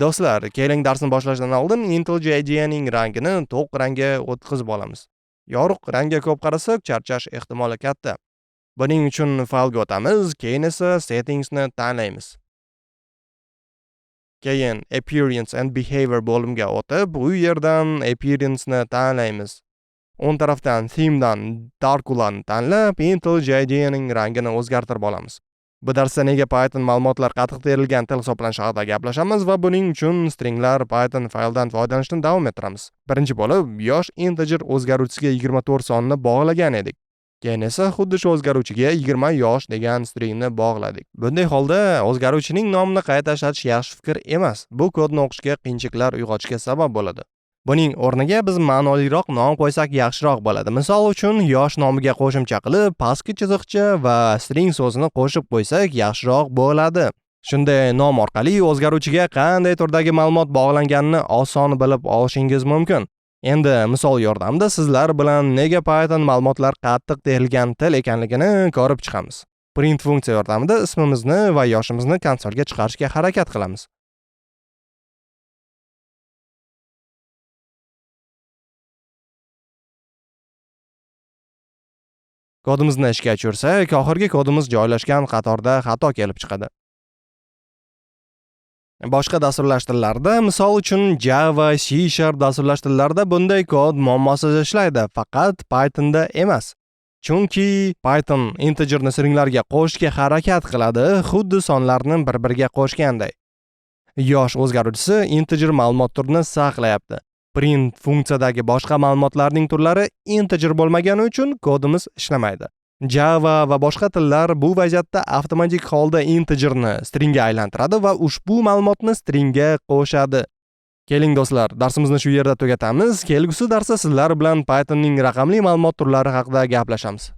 do'stlar keling darsni boshlashdan oldin intel ning rangini to'q rangga o'tkazib olamiz. Yorug' rangga ko'p qarasak charchash ehtimoli katta. Buning uchun faylga o'tamiz keyin esa settingsni tanlaymiz. Keyin appearance and behavior bo'limiga o'tib u yerdan appearance'ni tanlaymiz. O'ng tarafdan themedan darkularni tanlab intel ning rangini o'zgartirib olamiz. Bu darsda nega python ma'lumotlar qattiq terilgan til hisoblanishi haqida gaplashamiz va buning uchun stringlar python fayldan foydalanishni davom ettiramiz. Birinchi bo'lib yosh integer o'zgaruvchisiga 24 sonni bog'lagan edik. Keyin esa xuddi shu o'zgaruvchiga 20 yosh degan stringni bog'ladik. Bunday holda o'zgaruvchining nomini qayta ishlatish yaxshi fikr emas. Bu kodni o'qishga qiyinchiliklar uyg'otishga sabab bo'ladi. Buning o'rniga biz ma'noliroq nom qo'ysak yaxshiroq bo'ladi. Misol uchun yosh nomiga qo'shimcha qilib pastki chiziqcha va string so'zini qo'shib qo'ysak yaxshiroq bo'ladi. Shunday nom orqali o'zgaruvchiga qanday turdagi ma'lumot bog'langanini oson bilib olishingiz mumkin. Endi misol yordamida sizlar bilan nega python ma'lumotlar qattiq terilgan til ekanligini ko'rib chiqamiz. Print funksiya yordamida ismimizni va yoshimizni konsolga chiqarishga harakat qilamiz. Kodimizni ishga tushirsak oxirgi kodimiz joylashgan qatorda xato kelib chiqadi. Boshqa dasturlash tillarida misol uchun java c sharp dasturlash tillarida bunday kod muammosiz ishlaydi faqat pythonda emas. Chunki python integerni stringlarga qo'shishga harakat qiladi xuddi sonlarni bir biriga qo'shganday. Yosh o'zgaruvchisi integer ma'lumot turini saqlayapti. Print funksiyadagi boshqa ma'lumotlarning turlari integer bo'lmagani uchun kodimiz ishlamaydi. Java va boshqa tillar bu vaziyatda avtomatik holda integerni stringga aylantiradi va ushbu ma'lumotni stringga qo'shadi. Keling do'stlar darsimizni shu yerda tugatamiz. Kelgusi darsda sizlar bilan pythonning raqamli ma'lumot turlari haqida gaplashamiz.